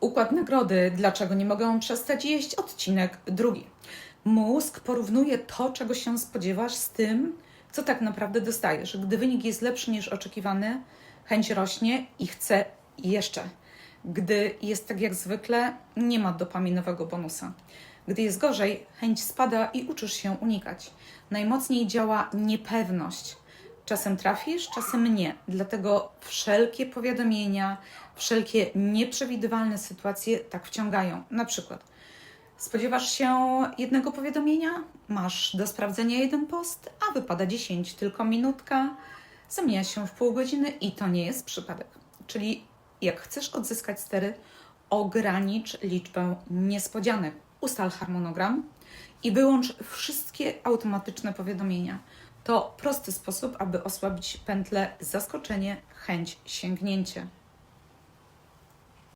Układ nagrody. Dlaczego nie mogę przestać jeść? Odcinek drugi. Mózg porównuje to, czego się spodziewasz, z tym, co tak naprawdę dostajesz. Gdy wynik jest lepszy niż oczekiwany, chęć rośnie i chce jeszcze. Gdy jest tak jak zwykle, nie ma dopaminowego bonusa. Gdy jest gorzej, chęć spada i uczysz się unikać. Najmocniej działa niepewność. Czasem trafisz, czasem nie. Dlatego wszelkie powiadomienia, wszelkie nieprzewidywalne sytuacje tak wciągają. Na przykład spodziewasz się jednego powiadomienia, masz do sprawdzenia jeden post, a wypada 10, tylko minutka, zamienia się w pół godziny i to nie jest przypadek. Czyli jak chcesz odzyskać stery, ogranicz liczbę niespodzianek. Ustal harmonogram i wyłącz wszystkie automatyczne powiadomienia. To prosty sposób, aby osłabić pętlę zaskoczenie, chęć, sięgnięcie.